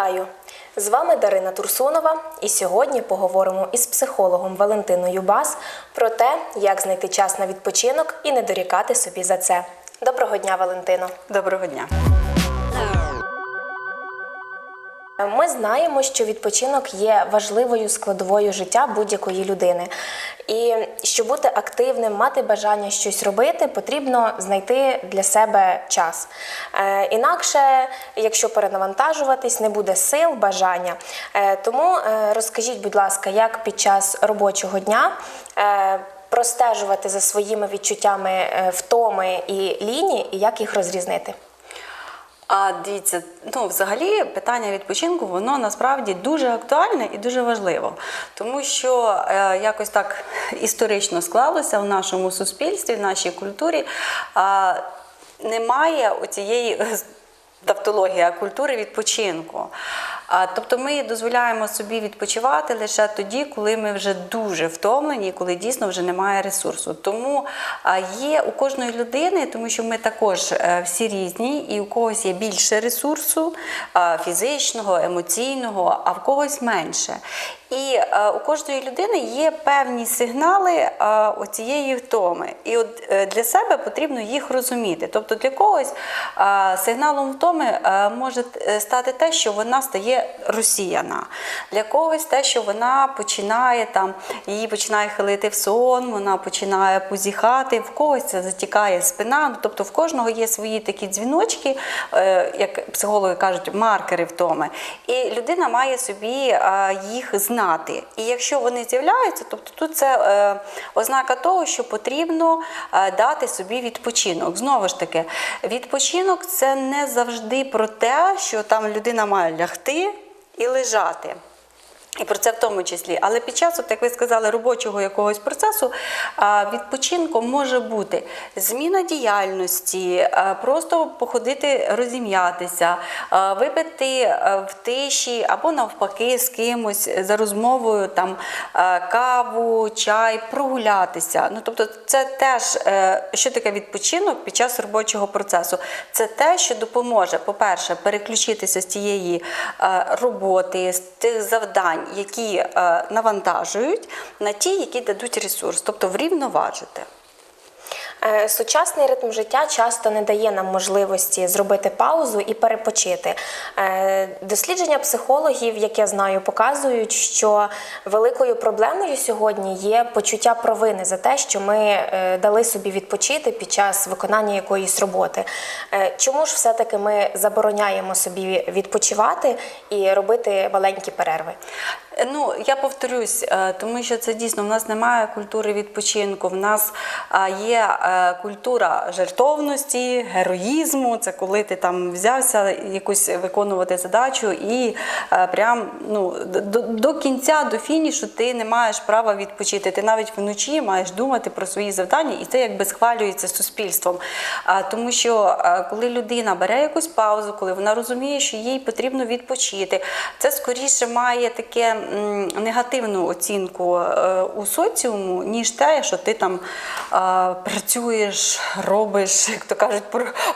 Вітаю! З вами Дарина Турсунова, і сьогодні поговоримо із психологом Валентиною Бас про те, як знайти час на відпочинок і не дорікати собі за це. Доброго дня, Валентино! Доброго дня. Ми знаємо, що відпочинок є важливою складовою життя будь-якої людини. І щоб бути активним, мати бажання щось робити, потрібно знайти для себе час. Е, інакше, якщо перенавантажуватись, не буде сил, бажання. Е, тому е, розкажіть, будь ласка, як під час робочого дня. Простежувати за своїми відчуттями втоми і лінії, і як їх розрізнити? А дивіться, ну взагалі питання відпочинку воно насправді дуже актуальне і дуже важливо, тому що е, якось так історично склалося в нашому суспільстві, в нашій культурі. Е, немає оцієї тавтології культури відпочинку. Тобто ми дозволяємо собі відпочивати лише тоді, коли ми вже дуже втомлені, коли дійсно вже немає ресурсу. Тому є у кожної людини, тому що ми також е, всі різні, і у когось є більше ресурсу фізичного, емоційного, а в когось менше. І е, у кожної людини є певні сигнали е, оцієї втоми. І от для себе потрібно їх розуміти. Тобто для когось сигналом втоми може стати те, що вона стає розсіяна. Для когось те, що вона починає там, її починає хилити в сон, вона починає позіхати, в когось це затікає спина. Ну, Тобто в кожного є свої такі дзвіночки, е, як психологи кажуть, маркери втоми. І людина має собі е, їх знати. І якщо вони з'являються, тобто тут це е, ознака того, що потрібно дати собі відпочинок. Знову ж таки, відпочинок це не завжди про те, що там людина має лягти і лежати. І про це в тому числі. Але під час, от, як ви сказали, робочого якогось процесу а, відпочинком може бути зміна діяльності, просто походити, розім'ятися, випити в тиші або навпаки з кимось за розмовою там каву, чай, прогулятися. Ну тобто, це теж е, що таке відпочинок під час робочого процесу. Це те, що допоможе, по-перше, переключитися з тієї е, роботи, з тих завдань які е, навантажують, на ті, які дадуть ресурс, тобто врівноважити. Е, Сучасний ритм життя часто не дає нам можливості зробити паузу і перепочити. Е, Дослідження психологів, як я знаю, показують, що великою проблемою сьогодні є почуття провини за те, що ми е, дали собі відпочити під час виконання якоїсь роботи. Чому ж все-таки ми забороняємо собі відпочивати і робити маленькі перерви? Ну, я повторюсь, е, тому що це дійсно в нас немає культури відпочинку. В нас е, є е, культура жертовності, героїзму. Це коли ти там взявся якусь виконувати задачу, і прям ну до, до кінця, до фінішу, ти не маєш права відпочити. Ти навіть вночі маєш думати про свої завдання, і це якби схвалюється суспільством. Тому що коли людина бере якусь паузу, коли вона розуміє, що їй потрібно відпочити, це скоріше має таке негативну оцінку е, у соціуму, ніж те, що ти там е, працюєш, робиш, як то кажуть,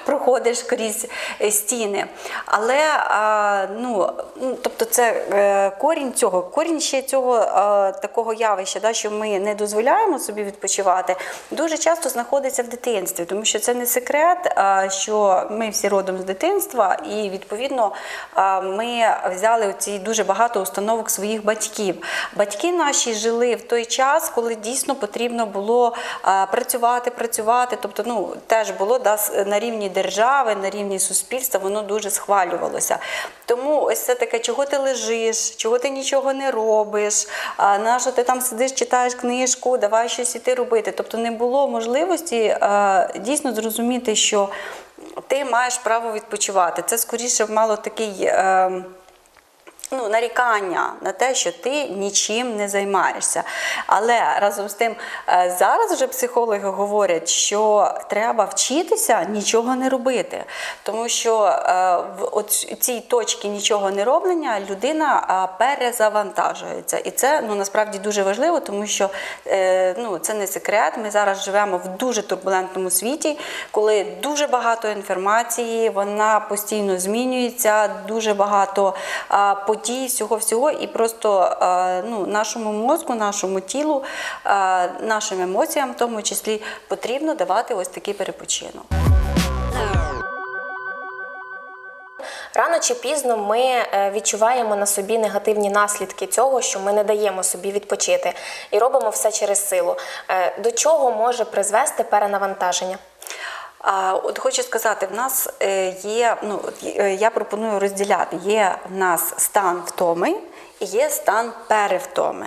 проходиш крізь стіни. Але е, ну, ну, тобто це корінь цього, корінь ще цього такого явища, да, що ми не дозволяємо собі відпочивати, дуже часто знаходиться в дитинстві, тому що це не секрет, що ми всі родом з дитинства, і відповідно ми взяли ці дуже багато установок своїх батьків. Батьки наші жили в той час, коли дійсно потрібно було працювати, працювати. Тобто, ну теж було да, на рівні держави, на рівні суспільства, воно дуже схвалювалося. Тому ось це таке, чого ти лежиш, чого ти нічого не робиш, на що ти там сидиш, читаєш книжку, давай щось іти робити. Тобто не було можливості дійсно зрозуміти, що ти маєш право відпочивати. Це скоріше мало такий. Е, ну, нарікання на те, що ти нічим не займаєшся. Але разом з тим, е, зараз вже психологи говорять, що треба вчитися нічого не робити. Тому що е, в цій точці нічого не роблення людина перезавантажується. І це ну, насправді дуже важливо, тому що е, ну, це не секрет. Ми зараз живемо в дуже турбулентному світі, коли дуже багато інформації, вона постійно змінюється, дуже багато подій, всього всього, і просто ну, нашому мозку, нашому тілу, нашим емоціям, в тому числі, потрібно давати ось такий перепочинок. Рано чи пізно ми е, відчуваємо на собі негативні наслідки цього, що ми не даємо собі відпочити і робимо все через силу. Е, До чого може призвести перенавантаження? От хочу сказати, в нас е, є, ну е, я пропоную розділяти. Є в нас стан втоми і є стан перевтоми.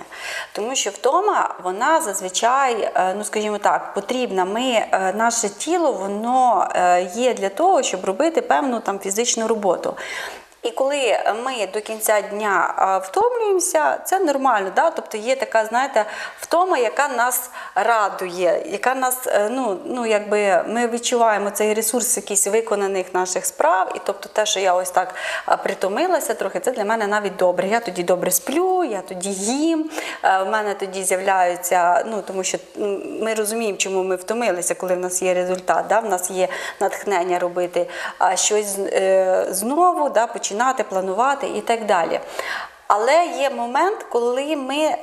Тому що втома, вона зазвичай, е, ну скажімо так, потрібна. Ми, наше тіло, воно є для того, щоб робити певну там фізичну роботу. І коли ми до кінця дня втомлюємося, це нормально. Да? Тобто є така, знаєте, втома, яка нас радує, яка нас, е, ну, ну якби ми відчуваємо цей ресурс якийсь виконаних наших справ. І тобто те, що я ось так притомилася трохи, це для мене навіть добре. Я тоді добре сплю, я тоді їм. е, В мене тоді з'являються, ну тому що ми розуміємо, чому ми втомилися, коли в нас є результат. Да? В нас є натхнення робити щось е, знову, да, починати планувати і так далі. Але є момент, коли ми е,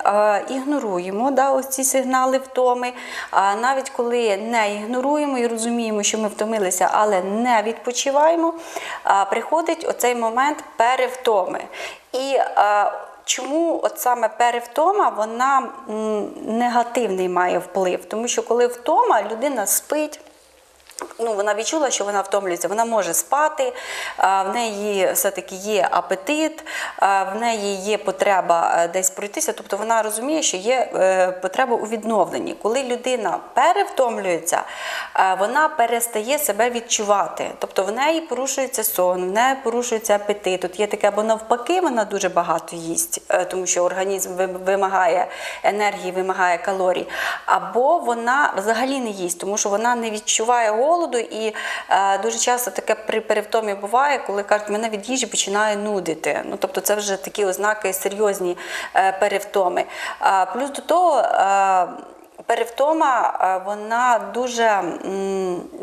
ігноруємо да, ось ці сигнали втоми. А навіть коли не ігноруємо і розуміємо, що ми втомилися, але не відпочиваємо, а, приходить оцей момент перевтоми. І е, Чому от саме перевтома вона негативний має вплив? Тому що коли втома, людина спить. Ну, вона відчула, що вона втомлюється, вона може спати, в неї все-таки є апетит, в неї є потреба е, десь пройтися, тобто вона розуміє, що є е, потреба у відновленні. Коли людина перевтомлюється, вона перестає себе відчувати. Тобто в неї порушується сон, в неї порушується апетит. Тут є таке, або навпаки, вона дуже багато їсть, е, тому що організм вимагає енергії, вимагає калорій, або вона взагалі не їсть, тому що вона не відчуває голоду, і е, дуже часто таке при перевтомі буває, коли кажуть, мене від їжі починає нудити. Ну тобто, це вже такі ознаки серйозні е, перевтоми. Е, плюс до того. Е, Перевтома е, вона дуже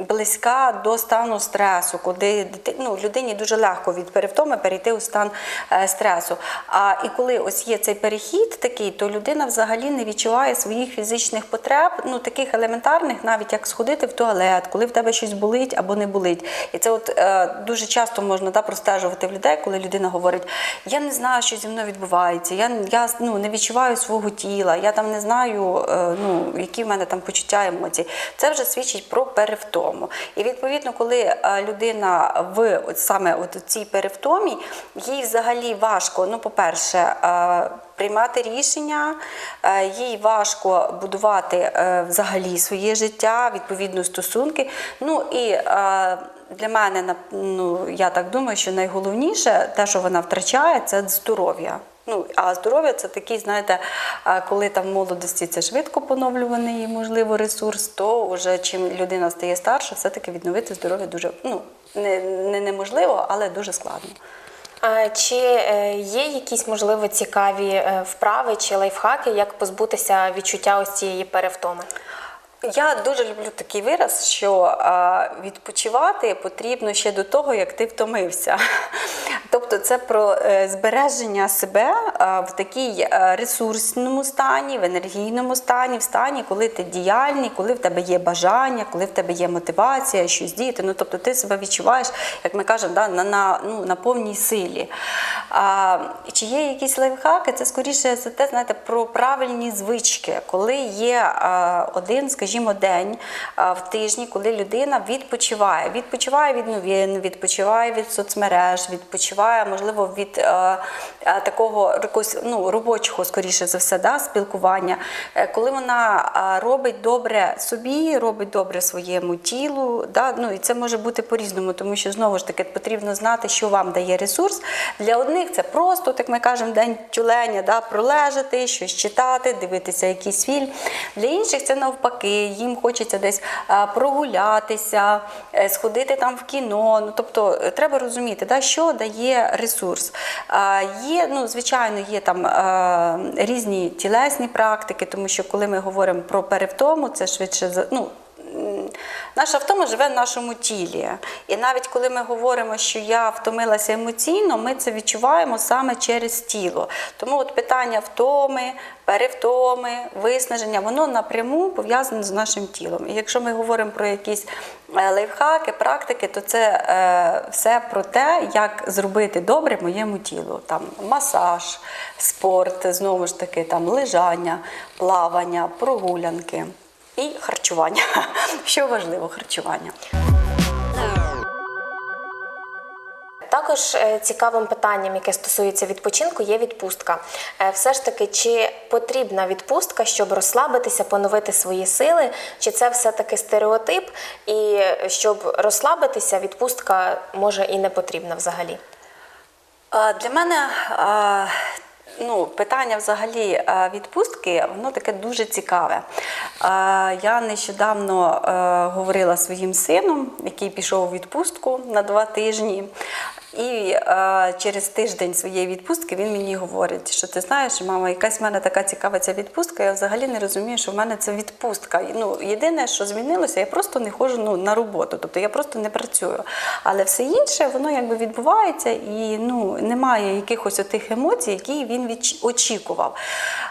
близька до стану стресу, коли дити- ну, людині дуже легко від перевтоми перейти у стан е, стресу. А і коли ось є цей перехід такий, то людина взагалі не відчуває своїх фізичних потреб, ну таких елементарних, навіть як сходити в туалет, коли в тебе щось болить або не болить. І це от е, дуже часто можна да, простежувати в людей, коли людина говорить: я не знаю, що зі мною відбувається, я, я ну, не відчуваю свого тіла, я там не знаю, е, ну, які в мене там почуття емоцій. Це вже свідчить про перевтому. І відповідно, коли е, людина в от саме от цій перевтомі, їй взагалі важко, ну, по-перше, е, приймати рішення, е, їй важко будувати взагалі своє життя, відповідно стосунки. Ну і для мене ну, я так думаю, що найголовніше те, що вона втрачає, це здоров'я. Ну, а здоров'я це такий, знаєте, коли там в молодості це швидко поновлюваний, можливо, ресурс, то вже чим людина стає старша, все-таки відновити здоров'я дуже ну, не, не неможливо, але дуже складно. А Чи е, є якісь можливо цікаві е, вправи чи лайфхаки, як позбутися відчуття ось цієї перевтоми? Я дуже люблю такий вираз, що відпочивати потрібно ще до того, як ти втомився. Тобто це про е, збереження себе в такій е, ресурсному стані, в енергійному стані, в стані, коли ти діяльний, коли в тебе є бажання, коли в тебе є мотивація, щось діяти. Ну тобто ти себе відчуваєш, як ми кажемо, да, на, на, ну, на повній силі. А, чи є якісь лайфхаки? Це скоріше за те, знаєте, про правильні звички, коли є а, один, скажімо, день а, в тижні, коли людина відпочиває. Відпочиває від новин, відпочиває від соцмереж, відпочиває можливо, від е, е, такого якогось, ну, робочого, скоріше за все, да, спілкування. Е, коли вона е, робить добре собі, робить добре своєму тілу, да, ну, і це може бути по-різному, тому що знову ж таки потрібно знати, що вам дає ресурс. Для одних це просто, так ми кажемо, день тюленя, да, пролежати, щось читати, дивитися якийсь фільм. Для інших це навпаки, їм хочеться десь е, прогулятися, е, сходити там в кіно. Ну, тобто е, треба розуміти, да, що дає ресурс. Є, ну, звичайно, є там різні тілесні практики, тому що коли ми говоримо про перевтому, це швидше ну, Наша втома живе в нашому тілі. І навіть коли ми говоримо, що я втомилася емоційно, ми це відчуваємо саме через тіло. Тому от питання втоми, перевтоми, виснаження, воно напряму пов'язане з нашим тілом. І якщо ми говоримо про якісь е, лайфхаки, практики, то це е, все про те, як зробити добре моєму тілу. Там масаж, спорт, знову ж таки, там лежання, плавання, прогулянки. І харчування. Що важливо, харчування. Також е, цікавим питанням, яке стосується відпочинку, є відпустка. Е, Все ж таки, чи потрібна відпустка, щоб розслабитися, поновити свої сили, чи це все-таки стереотип, і е, щоб розслабитися, відпустка може і не потрібна взагалі? Для мене ну, питання взагалі відпустки, воно таке дуже цікаве. Я нещодавно е, говорила своїм сином, який пішов у відпустку на два тижні. І е, через тиждень своєї відпустки він мені говорить, що ти знаєш, мама, якась в мене така цікава ця відпустка. Я взагалі не розумію, що в мене це відпустка. Ну, єдине, що змінилося, я просто не ходжу ну, на роботу, тобто я просто не працюю. Але все інше, воно якби відбувається і ну, немає якихось отих емоцій, які він очікував.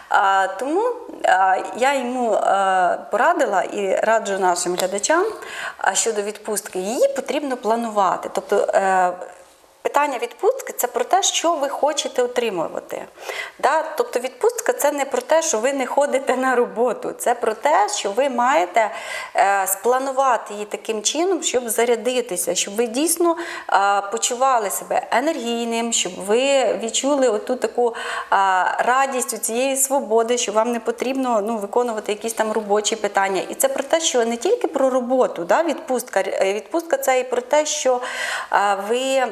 А, тому а, я йому а, порадила і раджу нашим глядачам щодо відпустки. Її потрібно планувати. Тобто, е, Питання відпустки це про те, що ви хочете отримувати. Да? Тобто відпустка це не про те, що ви не ходите на роботу, це про те, що ви маєте е, спланувати її таким чином, щоб зарядитися, щоб ви дійсно е, почували себе енергійним, щоб ви відчули оту таку е, радість цієї свободи, що вам не потрібно ну, виконувати якісь там робочі питання. І це про те, що не тільки про роботу, да, відпустка. Е, Відпустка це і про те, що е, ви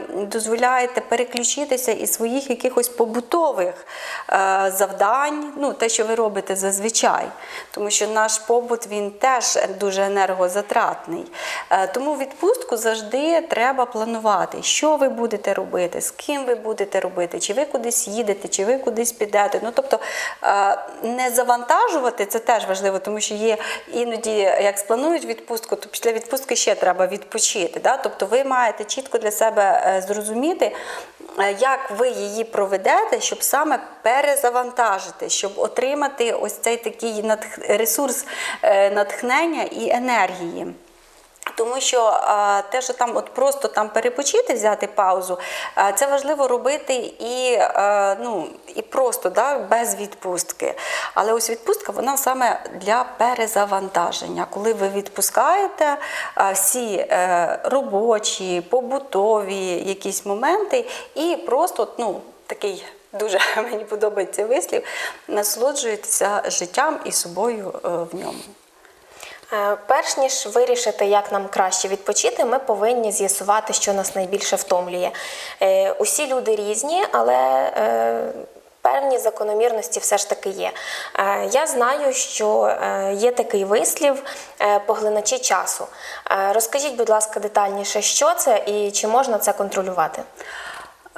дозволяєте переключитися із своїх якихось побутових е, завдань, ну те, що ви робите зазвичай, тому що наш побут він теж дуже енергозатратний. Е, Тому відпустку завжди треба планувати, що ви будете робити, з ким ви будете робити, чи ви кудись їдете, чи ви кудись підете. Ну тобто е, не завантажувати це теж важливо, тому що є іноді, як спланують відпустку, то після відпустки ще треба відпочити. Да? Тобто ви маєте чітко для себе зрозуміти, е, як ви її проведете, щоб саме перезавантажити, щоб отримати ось цей такий ресурс е, натхнення і енергії. Тому що те, що там от просто там перепочити, взяти паузу, це важливо робити і, ну, і просто да, без відпустки. Але ось відпустка вона саме для перезавантаження. Коли ви відпускаєте всі е, робочі, побутові якісь моменти, і просто ну, такий. Дуже мені подобається вислів, насолоджуєтеся життям і собою е, в ньому. Е, Перш ніж вирішити, як нам краще відпочити, ми повинні з'ясувати, що нас найбільше втомлює. Е, Усі люди різні, але е, певні закономірності все ж таки є. Я знаю, що є такий вислів поглиначі часу. Розкажіть, будь ласка, детальніше, що це і чи можна це контролювати?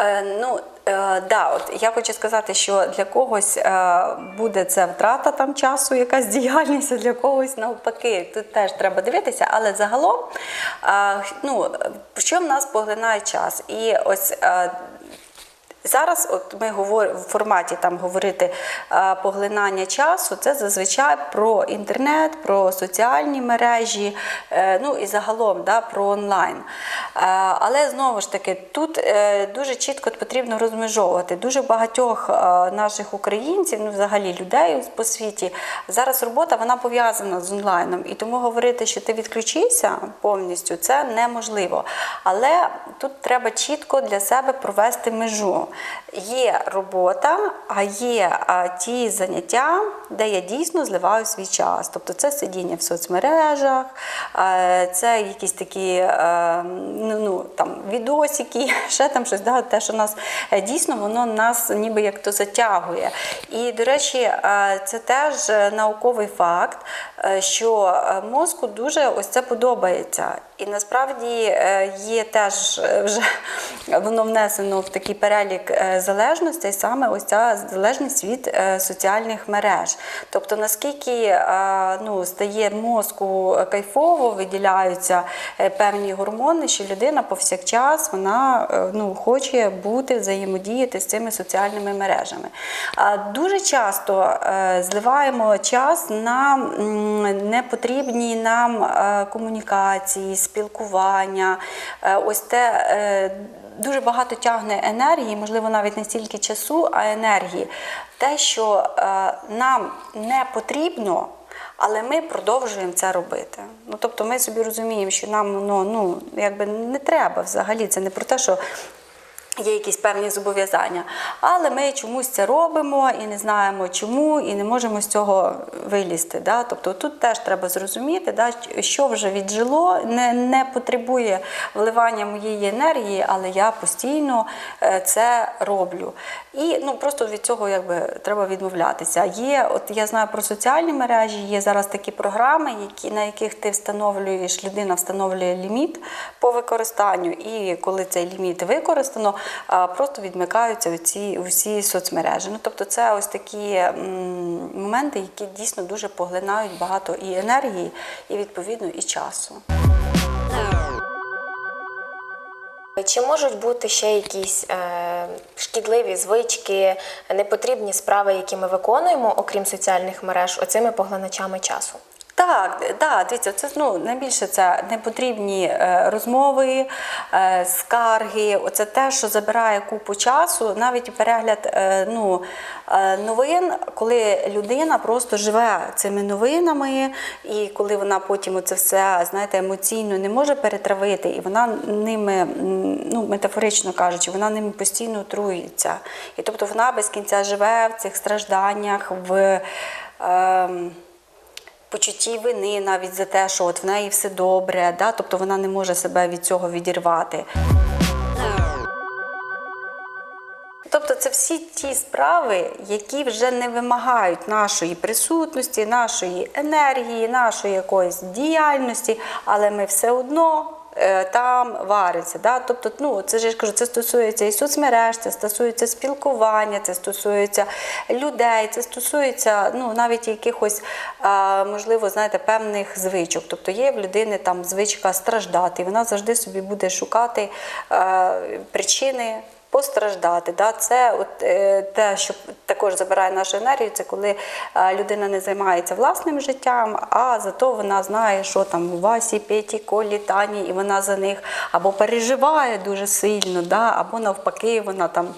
Е, ну, е, да, от я хочу сказати, що для когось е, буде це втрата там часу, якась діяльність, а для когось навпаки. Тут теж треба дивитися, але загалом, ну, що в нас поглинає час? І ось. Зараз, от ми говоримо в форматі там говорити е, поглинання часу, це зазвичай про інтернет, про соціальні мережі, е, ну і загалом да, про онлайн. Е, але знову ж таки, тут дуже чітко потрібно розмежовувати. Дуже багатьох наших українців, ну взагалі людей по світі, зараз робота вона пов'язана з онлайном. І тому говорити, що ти відключився повністю, це неможливо. Але тут треба чітко для себе провести межу. Є робота, а є ті заняття, де я дійсно зливаю свій час. Тобто це сидіння в соцмережах, е, це якісь такі е, ну, ну, там, відосики, ще там щось, да, те, що нас е, дійсно воно нас ніби як то затягує. І, до речі, це теж науковий факт, що мозку дуже ось це подобається. І насправді є теж вже воно внесено в такий перелік е, залежностей, саме ось ця залежність від е, соціальних мереж. Тобто наскільки е, ну, стає мозку кайфово, виділяються певні гормони, що людина повсякчас вона ну, хоче бути, взаємодіяти з цими соціальними мережами. Дуже часто зливаємо час на непотрібні нам комунікації, спілкування. Ось те дуже багато тягне енергії, можливо, навіть не стільки часу, а енергії. Те, що е, нам не потрібно. Але ми продовжуємо це робити. Ну тобто, ми собі розуміємо, що нам воно ну якби не треба взагалі. Це не про те, що Є якісь певні зобов'язання, але ми чомусь це робимо і не знаємо чому, і не можемо з цього вилізти. Да? Тобто тут теж треба зрозуміти, да, що вже віджило, не, не потребує вливання моєї енергії, але я постійно е, це роблю. І ну, просто від цього якби, треба відмовлятися. Є, от я знаю про соціальні мережі, є зараз такі програми, які, на яких ти встановлюєш, людина встановлює ліміт по використанню, і коли цей ліміт використано, просто відмикаються ці усі соцмережі. Ну, тобто це ось такі моменти, які дійсно дуже поглинають багато і енергії, і відповідно і часу. Чи можуть бути ще якісь е, шкідливі звички, непотрібні справи, які ми виконуємо, окрім соціальних мереж, оцими поглиначами часу? Так, да, дивіться, це ну найбільше це непотрібні е, розмови, е, скарги. Оце те, що забирає купу часу, навіть перегляд е, ну, новин, коли людина просто живе цими новинами, і коли вона потім це все знаєте, емоційно не може перетравити, і вона ними, ну метафорично кажучи, вона ними постійно отруюється. І тобто вона без кінця живе в цих стражданнях, в. Е, почутті вини навіть за те, що от в неї все добре, да? тобто вона не може себе від цього відірвати. Тобто це всі ті справи, які вже не вимагають нашої присутності, нашої енергії, нашої якоїсь діяльності, але ми все одно там вариться. Да? Тобто, ну, це ж я кажу, це стосується і соцмереж, це стосується спілкування, це стосується людей, це стосується ну, навіть якихось, можливо, знаєте, певних звичок. Тобто є в людини там звичка страждати, і вона завжди собі буде шукати е, причини постраждати. Да? Це от, е, те, що також забирає нашу енергію, це коли е, людина не займається власним життям, а зато вона знає, що там у Васі, Петі, Колі, Тані, і вона за них або переживає дуже сильно, да? або навпаки, вона там.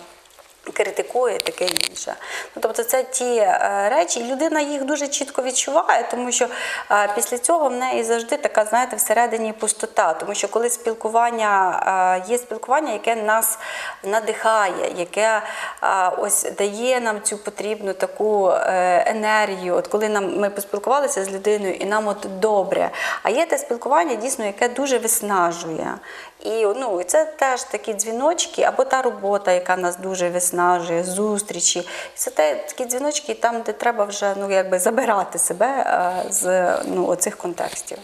Критикує таке інше. Ну, тобто це ті е, речі, і людина їх дуже чітко відчуває, тому що е, після цього в неї завжди така, знаєте, всередині пустота. Тому що коли спілкування е, є спілкування, яке нас надихає, яке е, ось дає нам цю потрібну таку е, енергію. От коли нам ми поспілкувалися з людиною, і нам от добре. А є те спілкування, дійсно, яке дуже виснажує. І ну, це теж такі дзвіночки, або та робота, яка нас дуже виснажує, зустрічі. Це те, такі дзвіночки, там, де треба вже ну, якби забирати себе е, з ну, оцих контекстів.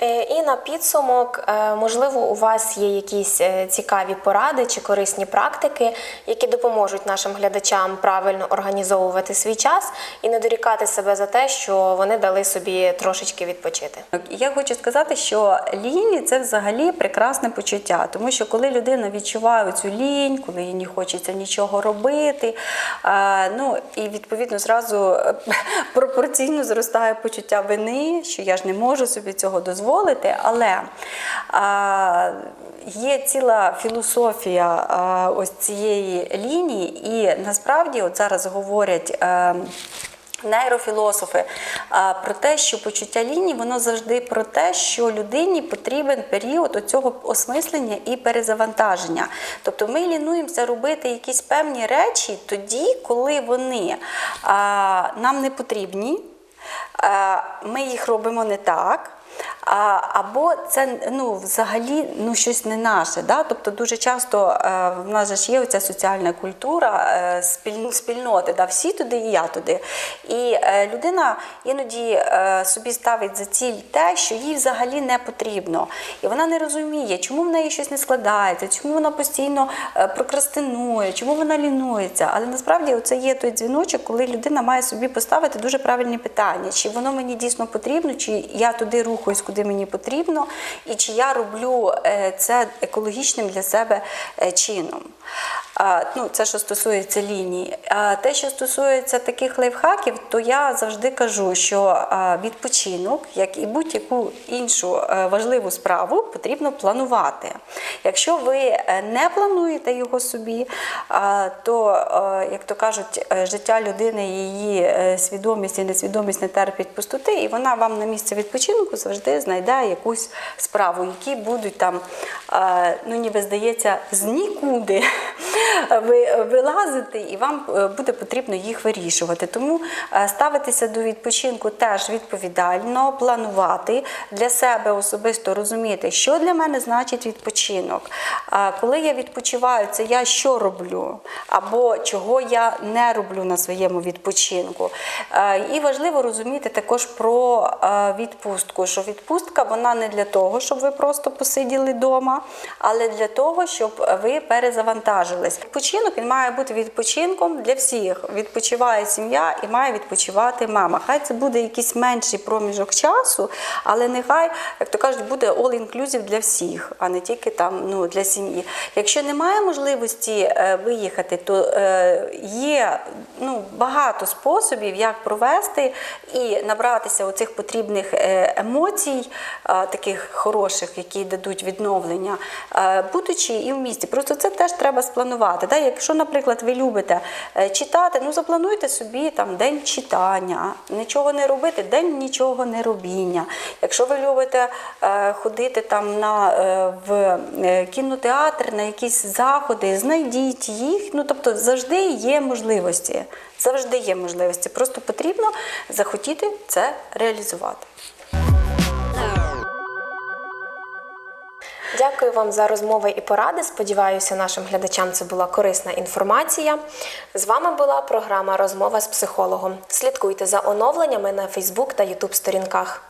Е, І на підсумок, е, можливо, у вас є якісь е, цікаві поради чи корисні практики, які допоможуть нашим глядачам правильно організовувати свій час і не дорікати себе за те, що вони дали собі трошечки відпочити. Я хочу сказати, що лінь це взагалі прекрасне почуття, тому що коли людина відчуває цю лінь, коли їй не хочеться нічого робити, ну і відповідно зразу пропорційно зростає почуття вини, що я ж не можу собі цього дозволити, але е, є ціла філософія ось цієї лінії, і насправді от зараз говорять. е, Нейрофілософи про те, що почуття лінії воно завжди про те, що людині потрібен період оцього осмислення і перезавантаження. Тобто ми лінуємося робити якісь певні речі тоді, коли вони нам не потрібні, ми їх робимо не так. Або це ну, взагалі ну, щось не наше. Да? Тобто дуже часто е, в нас ж є оця соціальна культура е, спіль, спільноти, да? всі туди і я туди. І е, людина іноді собі ставить за ціль те, що їй взагалі не потрібно. І вона не розуміє, чому в неї щось не складається, чому вона постійно прокрастинує, чому вона лінується. Але насправді це є той дзвіночок, коли людина має собі поставити дуже правильні питання, чи воно мені дійсно потрібно, чи я туди рухаюсь, куди мені потрібно, і чи я роблю е, це екологічним для себе е, чином. Ну, це що стосується лінії. А те, що стосується таких лайфхаків, то я завжди кажу, що відпочинок, як і будь-яку іншу е, важливу справу, потрібно планувати. Якщо ви е, не плануєте його собі, то, е, як то кажуть, життя людини, її свідомість і несвідомість не терпять пустоти, і вона вам на місце відпочинку завжди знайде якусь справу, які будуть там, ну ніби здається, з нікуди ви вилазити, і вам е, буде потрібно їх вирішувати. Тому е, ставитися до відпочинку теж відповідально, планувати для себе особисто розуміти, що для мене значить відпочинок. Коли я відпочиваю, це я що роблю, або чого я не роблю на своєму відпочинку. Е, І важливо розуміти також про відпустку, що відпустка вона не для того, щоб ви просто посиділи вдома, але для того, щоб ви перезавантажились. Відпочинок він має бути відпочинком для всіх. Відпочиває сім'я і має відпочивати мама. Хай це буде якийсь менший проміжок часу, але нехай, як то кажуть, буде all-inclusive для всіх, а не тільки там ну, для сім'ї. Якщо немає можливості е, виїхати, то е, є ну, багато способів, як провести і набратися оцих потрібних е, емоцій, таких хороших, які дадуть відновлення, будучи і в місті. Просто це теж треба спланувати. Да? Якщо, наприклад, ви любите е, читати, ну заплануйте собі там день читання, нічого не робити, день нічого не робіння. Якщо ви любите е, ходити там на е, в е, кінотеатр, на якісь заходи, знайдіть їх. Ну тобто завжди є можливості. Завжди є можливості. Просто потрібно захотіти це реалізувати. Дякую вам за розмови і поради. Сподіваюся, нашим глядачам це була корисна інформація. З вами була програма Розмова з психологом. Слідкуйте за оновленнями на Фейсбук та Ютуб сторінках.